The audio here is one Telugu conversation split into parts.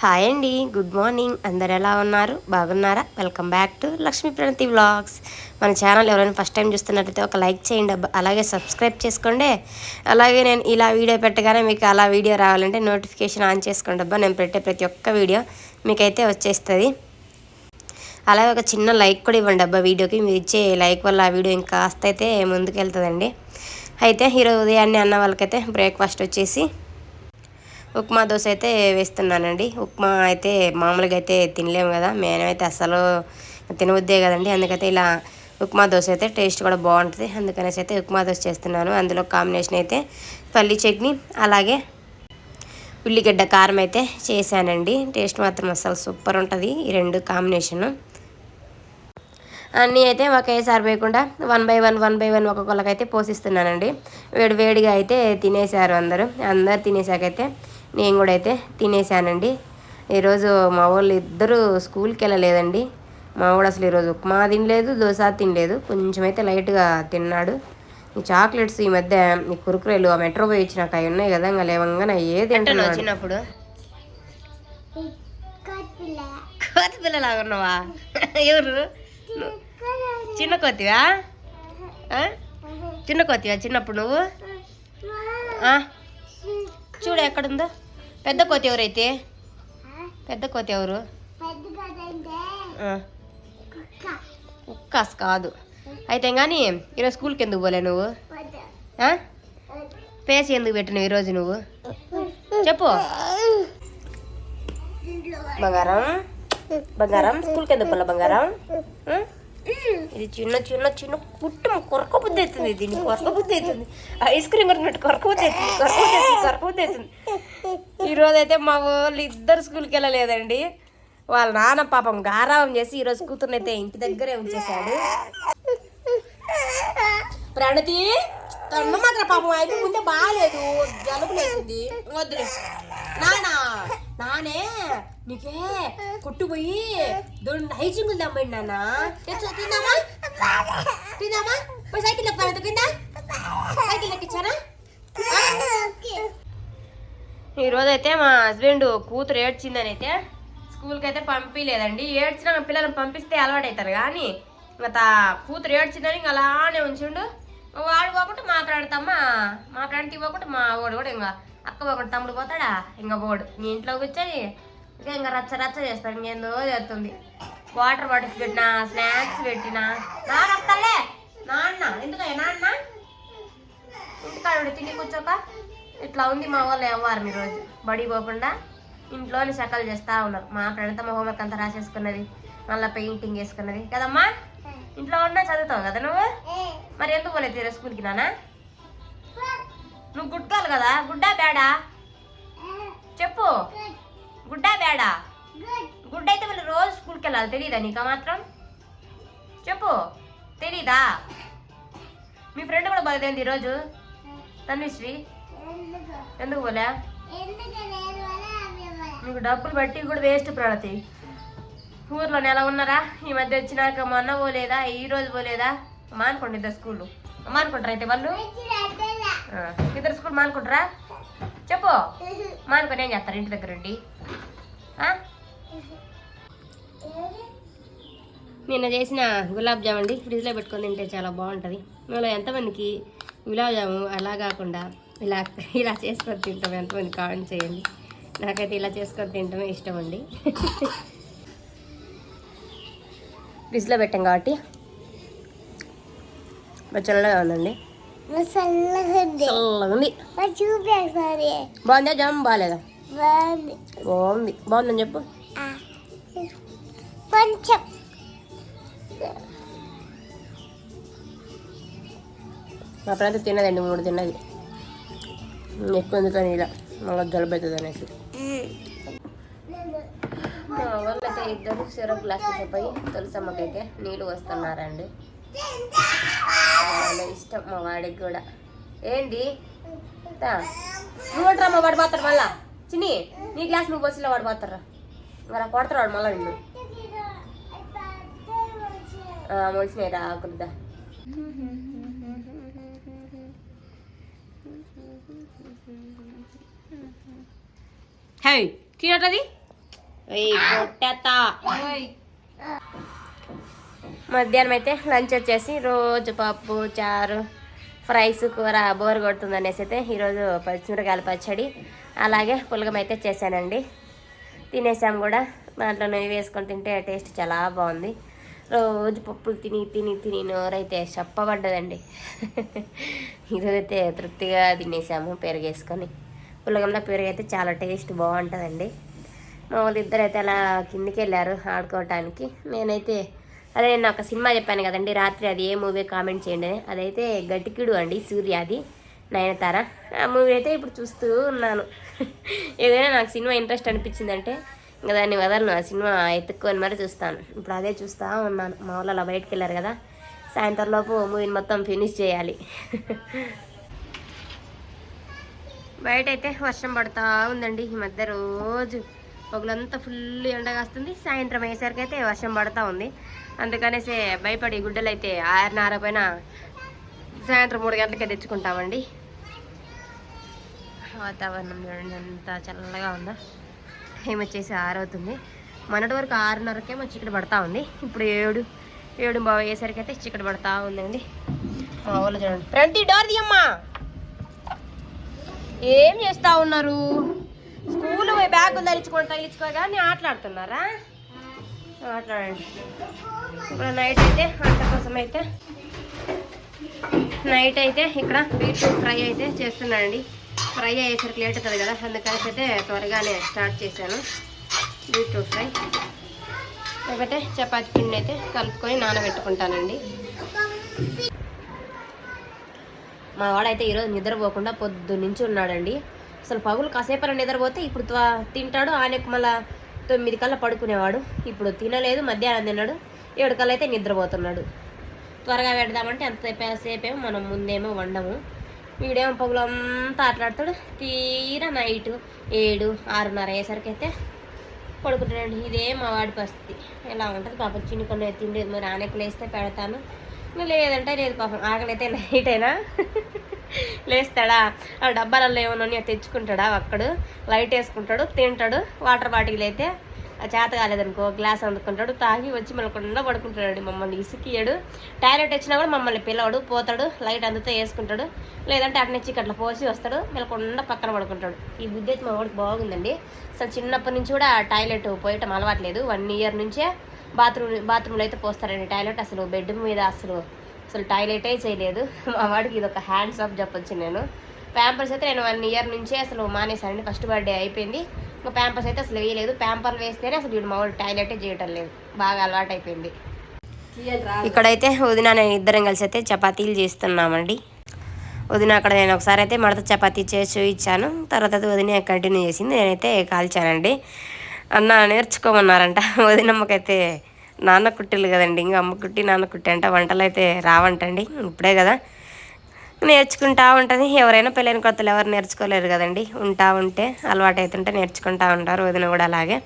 హాయ్ అండి గుడ్ మార్నింగ్. అందరు ఎలా ఉన్నారు? బాగున్నారా? Welcome back to Lakshmi Pranathi vlogs. మన ఛానల్ ఎవరైనా ఫస్ట్ టైం చూస్తున్నట్టయితే ఒక లైక్ చేయండి అలాగే సబ్స్క్రైబ్ చేసుకోండి. అలాగే నేను ఇలా వీడియో పెట్టగానే మీకు అలా వీడియో రావాలంటే నోటిఫికేషన్ ఆన్ చేసుకోండి అబ్బా. నేను పెట్టే ప్రతి ఒక్క వీడియో మీకైతే వచ్చేస్తుంది. అలాగే ఒక చిన్న లైక్ కూడా ఇవ్వండి అబ్బా. వీడియోకి మీరు ఇచ్చే లైక్ వల్ల ఆ వీడియో ఇంకా కాస్త అయితే ముందుకెళ్తుందండి. అయితే ఈరోజు ఉదయాన్నే అన్న వాళ్ళకైతే బ్రేక్ఫాస్ట్ వచ్చేసి ఉప్మా దోశ అయితే వేస్తున్నానండి. ఉప్మా అయితే మామూలుగా అయితే తినలేము కదా. మేమైతే అసలు తినవద్దే కదండి. అందుకైతే ఇలా ఉప్మా దోశ అయితే టేస్ట్ కూడా బాగుంటుంది. అందుకనేసి అయితే ఉప్మా దోశ చేస్తున్నాను. అందులో కాంబినేషన్ అయితే పల్లి చట్నీ అలాగే ఉల్లిగడ్డ కారం అయితే చేశానండి. టేస్ట్ మాత్రం అసలు సూపర్ ఉంటుంది ఈ రెండు కాంబినేషను. అన్నీ అయితే ఒకేసారి వేయకుండా one by one one by one ఒక్కొక్కరికైతే పోసిస్తున్నానండి వేడి వేడిగా అయితే తినేశారు అందరూ. అందరు తినేసాకైతే నేను కూడా అయితే తినేసానండి. ఈరోజు మా వాళ్ళు ఇద్దరు స్కూల్కి వెళ్ళలేదండి. మా వాడు అసలు ఈరోజు ఉప్మా తినలేదు దోశ తినలేదు. కొంచెం అయితే లైట్గా తిన్నాడు. ఈ చాక్లెట్స్ ఈ మధ్య ఈ కురుకురేలు ఆ మెట్రో పోయి ఇచ్చినాక అవి ఉన్నాయి కదా ఇంకా లేవంగానే ఏ తింటున్నాడు. చిన్నప్పుడు కోతి పిల్లలాగా ఉన్నావా? ఎవరు? చిన్న కోతివా? చిన్న కోతివా చిన్నప్పుడు నువ్వు? చూడు ఎక్కడుందో. పెద్ద కోతి ఎవరైతే? పెద్ద కోతి ఎవరు? ఉక్కాస్ కాదు. అయితే కానీ ఈరోజు స్కూల్కి ఎందుకు పోలే నువ్వు? పేసి ఎందుకు పెట్టినావు ఈరోజు నువ్వు? చెప్పు. బంగారం? బంగారం? స్కూల్కి ఎందుకు పోలే బంగారం? ఇది చిన్న చిన్న చిన్న పుట్టు కొరక బుద్ధి అవుతుంది దీన్ని కొరక బుద్ధి అవుతుంది. ఐస్ క్రీమ్ కొరినట్టు కొరక బుద్ధి అవుతుంది కొరక బుద్ధి అవుతుంది కొరక బుద్ధి అవుతుంది. ఈరోజు అయితే మా వాళ్ళు ఇద్దరు స్కూల్కి వెళ్ళలేదండి. వాళ్ళ నాన్న పాపం గారావం చేసి ఈరోజు కూతుర్ని అయితే ఇంటి దగ్గరే ఉంచేశాడు. ప్రణతి తను మాత్రం పాపం అయితే ముందే బాగాలేదు. జలుబు లేసింది వద్దులే నాన్న నానే నీకే కొట్టుపోయి దొండ హైజింగులు దమ్మండి నాన్న? తెచ్చా తిందామా తిందామా పోయి సైకిల్ ఎక్కాలి కింద. సైకిల్ ఎక్కించానా ఈరోజు అయితే మా హస్బెండ్ కూతురు ఏడ్చిందని అయితే స్కూల్కి అయితే పంపించలేదండి ఏడ్చిన పిల్లల్ని పంపిస్తే అలవాటవుతారు కానీ ఇంకా తా కూతురు ఏడ్చిందని ఇంకా అలానే ఉంచిండు. వాడు పోకుండా మాట్లాడతామా? మా ఫ్రెండ్కి పోకుండా మా వాడు కూడా ఇంకా అక్క పోకుండా తమ్ముడు పోతాడా? ఇంకా పోడు. మీ ఇంట్లో కూర్చొని ఇంకా ఇంకా రచ్చ రచ్చ చేస్తాడు. ఇంకేందో చేస్తుంది. వాటర్ బాటిల్స్ పెట్టినా స్నాక్స్ పెట్టినా. నాన్న వస్తాలే. నాన్న ఎందుకయ్యా నాన్న? ఇంటికాడ తిండి కూర్చోక? ఇట్లా ఉంది మా వాళ్ళు ఎవ్వరు మీ రోజు? బడి పోకుండా ఇంట్లోని సకలు చేస్తా ఉన్నారు. మా మా హోంవర్క్ అంతా రాసేసుకున్నది. మళ్ళీ పెయింటింగ్ వేసుకున్నది. కదమ్మా? ఇంట్లో ఉన్నా చదువుతావు కదా నువ్వు? మరి ఎందుకు పోలేదు స్కూల్కి నానా నువ్వు గుడ్కాలు కదా? గుడ్డా బేడా చెప్పు. గుడ్డా బేడా గుడ్డ అయితే మళ్ళీ రోజు స్కూల్కి వెళ్ళాలి. తెలియదా నీకు మాత్రం? చెప్పు. తెలీదా? మీ ఫ్రెండ్ కూడా బయలుదేరింది ఈరోజు? తన్విశ్రీ? ఎందుకు పోలే? నీకు డబ్బులు బట్టి కూడా వేస్ట్ ప్రణతి ఊర్లో నెల ఉన్నారా? ఈ మధ్య వచ్చినాక మొన్న పోలేదా? ఈ రోజు పోలేదా? మానుకోండి ఇద్దరు స్కూల్. మానుకుంటారా అయితే వాళ్ళు? ఇద్దరు స్కూల్ మానుకుంటారా? చెప్పు. మానుకొని ఏం చేస్తారు ఇంటి దగ్గర ఉండి? నిన్న చేసిన గులాబ్ జామ్ అండి. ఫ్రిడ్జ్లో పెట్టుకొని తింటే చాలా బాగుంటుంది. మేము ఎంతమందికి గులాబ్ జాము అలా కాకుండా ఇలా ఇలా చేసుకొని తింటాం. ఎంతమంది కామెంట్ చేయండి. నాకైతే ఇలా చేసుకొని తింటమే ఇష్టం అండి. ఫ్రిడ్జ్లో పెట్టాం కాబట్టి. చల్లగా ఉందండి. చల్లగా ఉంది చూపేసరి. బాగుందా జామ్? బాగాలేదా బాగుంది. బాగుంది. బాగుందని చెప్పు. కొంచెం. మా ఫ్రెండ్ తిన్నదండి మూడు తిన్నది. ఎక్కువ ఎందుకని ఇలా మళ్ళీ జలుబు అవుతుంది అనేసి మా వాళ్ళు అయితే ఇద్దరు సిరప్ గ్లాస్ పోయి తులసమ్మకైతే నీళ్ళు వస్తున్నారండి చాలా ఇష్టం మా వాడికి కూడా. ఏంటి? తా. నువ్వు అంటారా మా వాడు పోతాడు మళ్ళా? చిన్ని నీ గ్లాస్ నువ్వు బస్సులో వాడు పోతారా మరి కొడతాడు వాడు మళ్ళీ నిన్ను. మొలిసినాయి రా ఆకులుదా హే తినటది కొట్టేత్తా. మధ్యాహ్నం అయితే లంచ్ వచ్చేసి రోజు పప్పు చారు ఫ్రైస్ కూర బోర్ కొడుతుంది అనేసి అయితే ఈరోజు పచ్చిమిరకాయల పచ్చడి అలాగే పులగం అయితే చేశానండి. తినేసాం కూడా. దాంట్లో నెయ్యి వేసుకొని తింటే టేస్ట్ చాలా బాగుంది. రోజు పప్పులు తిని తిని తిని నోరైతే చెప్పబడ్డదండి. ఈరోజైతే తృప్తిగా తినేసాము పెరుగేసుకొని. పులగంలో పెరుగు అయితే చాలా టేస్ట్ బాగుంటుందండి. మా వాళ్ళు ఇద్దరు అయితే అలా కిందికి వెళ్ళారు ఆడుకోవటానికి. నేనైతే అదే నేను ఒక సినిమా చెప్పాను కదండి రాత్రి అది ఏ మూవీ కామెంట్ చేయండి అని. అదైతే గట్టికిడు అండి సూర్యాది నయనతార. ఆ మూవీ అయితే ఇప్పుడు చూస్తూ ఉన్నాను. ఏదైనా నాకు సినిమా ఇంట్రెస్ట్ అనిపించిందంటే ఇంకా దాన్ని వదలను ఆ సినిమా ఎత్తుక్కొని మరి చూస్తాను. ఇప్పుడు అదే చూస్తూ ఉన్నాను. మా వాళ్ళు అలా బయటకు వెళ్ళారు కదా సాయంత్రం లోపు మూవీని మొత్తం ఫినిష్ చేయాలి. బయట అయితే వర్షం పడుతూ ఉందండి ఈ మధ్య రోజు. పగులంతా ఫుల్ ఎండ కాస్తుంది. సాయంత్రం అయ్యేసరికి అయితే వర్షం పడుతూ ఉంది. అందుకనేసి భయపడి గుడ్డలు అయితే ఆరున్నర పైన సాయంత్రం మూడు గంటలకే తెచ్చుకుంటామండి. వాతావరణం చూడండి ఎంత చల్లగా ఉందో? ఏమొచ్చేసి ఆరవుతుంది. మొన్నటి వరకు ఆరున్నరకేమో చికెట్ పడతా ఉంది. ఇప్పుడు ఏడు ఏడు బాగా అయ్యేసరికి అయితే చికెట్ పడతా ఉందండి. మా వాళ్ళు చూడండి. ప్రతి డోర్ తీయమ్మా. ఏం చేస్తా ఉన్నారు? స్కూల్ పోయి బ్యాగ్ తగిలించుకొని తగిలించుకోగానే ఆటలాడుతున్నారా? ఆటలాడండి ఇప్పుడు నైట్ అయితే అంత కోసం అయితే నైట్ అయితే ఇక్కడ బీట్రూట్ ఫ్రై అయితే చేస్తున్నానండి. ఫ్రై అయ్యేసరికి లేట్ అవుతుంది కదా అందుకని అయితే త్వరగానే స్టార్ట్ చేశాను బీట్రూట్ ఫ్రై. లేకపోతే చపాతి పిండి అయితే కలుపుకొని నానబెట్టుకుంటానండి. మా వాడైతే ఈరోజు నిద్రపోకుండా పొద్దు నుంచి ఉన్నాడండి. అసలు పగులు కాసేపు నిద్రపోతే ఇప్పుడు తింటాడు ఆయనకు మళ్ళా తొమ్మిది కల్లా పడుకునేవాడు. ఇప్పుడు తినలేదు మధ్యాహ్నం తిన్నాడు ఏడు కల్లా అయితే నిద్రపోతున్నాడు. త్వరగా పెడదామంటే అంత సేపేమో మనం ముందేమో వండము. వీడేమో పగులంతా ఆటలాడతాడు. తీరా నైట్ ఏడు ఆరున్నర అయ్యేసరికి అయితే పడుకుంటాడండి. ఇదే మా వాడి పరిస్థితి. ఎలా ఉంటుంది పాపం చిన్న కొన్ని తిండి మరి ఆనకు పెడతాను. లేదంటే లేదు పాపం ఆకలి అయితే నైట్ అయినా. లేస్తాడా? ఆ డబ్బాలలో ఏమన్నా తెచ్చుకుంటాడా? అక్కడు లైట్ వేసుకుంటాడు తింటాడు వాటర్ బాటిల్ అయితే చేత కాలేదనుకో గ్లాస్ అందుకుంటాడు తాగి వచ్చి మనకుండా పడుకుంటాడు మమ్మల్ని ఇసుకియడు టాయిలెట్ వచ్చినా కూడా మమ్మల్ని పిలవడు పోతాడు లైట్ అందుతో వేసుకుంటాడు. లేదంటే అటు అట్లా పోసి వస్తాడు మెలకుండా పక్కన పడుకుంటాడు. ఈ బుద్ధి అయితే మా వాడికి బాగుందండి. అసలు చిన్నప్పటి నుంచి కూడా టాయిలెట్ పోయటం అలవాట్లేదు వన్ ఇయర్ నుంచే బాత్రూమ్ బాత్రూంలో అయితే పోస్తారండి టాయిలెట్. అసలు బెడ్ మీద అసలు అసలు టాయిలెటే చేయలేదు. మా వాడికి ఇది ఒక హ్యాండ్స్ ఆఫ్ చెప్పొచ్చు నేను. ప్యాంపర్స్ అయితే నేను వన్ ఇయర్ నుంచే అసలు మానేశానండి. ఫస్ట్ బర్త్డే అయిపోయింది. ఇంకా ప్యాంపర్స్ అయితే అసలు వేయలేదు. ప్యాంపర్లు వేస్తేనే అసలు వీడు మా వాడు టాయిలెటే చేయటం లేదు. బాగా అలవాటు అయిపోయింది. ఇక్కడైతే వదిన నేను ఇద్దరం కలిసి అయితే చపాతీలు చేస్తున్నామండి. వదిన అక్కడ నేను ఒకసారి అయితే మడత చపాతీ చేసి చూపించాను తర్వాత వదిన కంటిన్యూ చేసింది. నేనైతే కాల్చానండి. అన్న నేర్చుకోమన్నారంట. వదినమ్మకైతే నాన్న కుట్టిల్లు కదండి ఇంకా అమ్మ కుట్టి నాన్న కుట్టి అంట వంటలు అయితే రావంటండి ఇప్పుడే కదా. నేర్చుకుంటా ఉంటుంది ఎవరైనా పెళ్ళైన కొత్తలు ఎవరు నేర్చుకోలేరు కదండి ఉంటా ఉంటే అలవాటు అవుతుంటే నేర్చుకుంటా ఉంటారు వదిన కూడా అలాగే.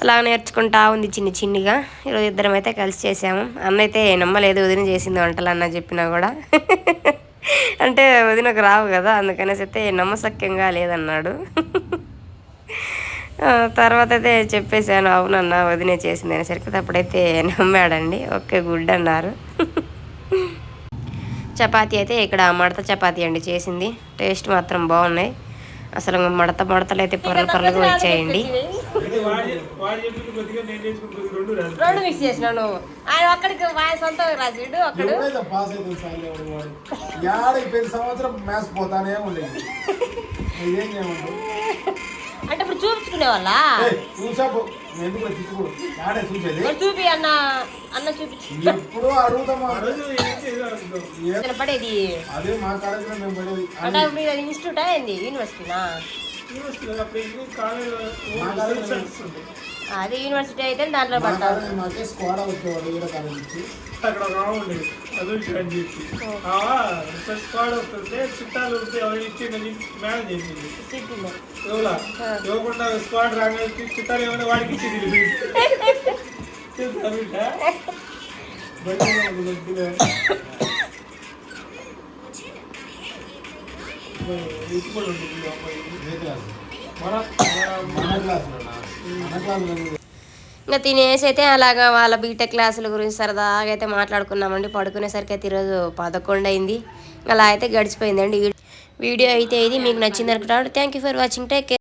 అలా నేర్చుకుంటా ఉంది చిన్ని చిన్నిగా ఈరోజు ఇద్దరం అయితే కలిసి చేసాము. అన్న అయితే నమ్మలేదు వదిన చేసింది వంటలు అన్న చెప్పినా కూడా. అంటే వదినకు రావు కదా అందుకనేసి అయితే నమ్మసక్యంగా లేదన్నాడు. తర్వాత అయితే చెప్పేశాను అవునన్న వదినే చేసింది అనేసరికి అప్పుడైతే నమ్మాడండి ఓకే గుడ్ అన్నారు. చపాతీ అయితే ఇక్కడ మడత చపాతీ అండి చేసింది టేస్ట్ మాత్రం బాగున్నాయి. అసలు మడత మడతలు అయితే పొరలు పొరలుగా వచ్చాయండి. రెండు మిక్స్ నువ్వు. ఆయన ఒక్కడికి సొంత రాజుడు ఒక్కడు. సంవత్సరం మ్యాథ్స్ పోతానే ఉండేది. ఇదేం చేయమంటావు? అంటే ఇప్పుడు చూపించుకునే వాళ్ళ? చూపి అన్న అన్న చూపించు. పడేది? అదే అంటే ఇప్పుడు ఇది ఇన్స్టిట్యూటా ఏంది? యూనివర్సిటీనా? అది యూనివర్సిటీ అయితే దాంట్లో పడతారు. అక్కడ ఉండేది అదొకటి అని చెప్పి ఆ స్క్వాడ్ వస్తుంటే చుట్టాలు ఉంటే ఎవరు ఇచ్చిందని మేనేజ్ చేసింది. సిటీలో ఎవరా? ఇవ్వకుండా స్క్వాడ్ రాగానే చుట్టాలు ఏమైనా వాడికి ఇచ్చింది క్లాస్? మన మన క్లాసులో ఇంకా తినేసి అయితే అలాగా వాళ్ళ బీటెక్ క్లాసుల గురించి సరదాగా అయితే మాట్లాడుకున్నామండి. పడుకునేసరికి అయితే ఈరోజు పదకొండు అయింది. అలా అయితే గడిచిపోయిందండి. వీడియో అయితే ఇది. మీకు నచ్చింది అనుకుంటాను thank you for watching take care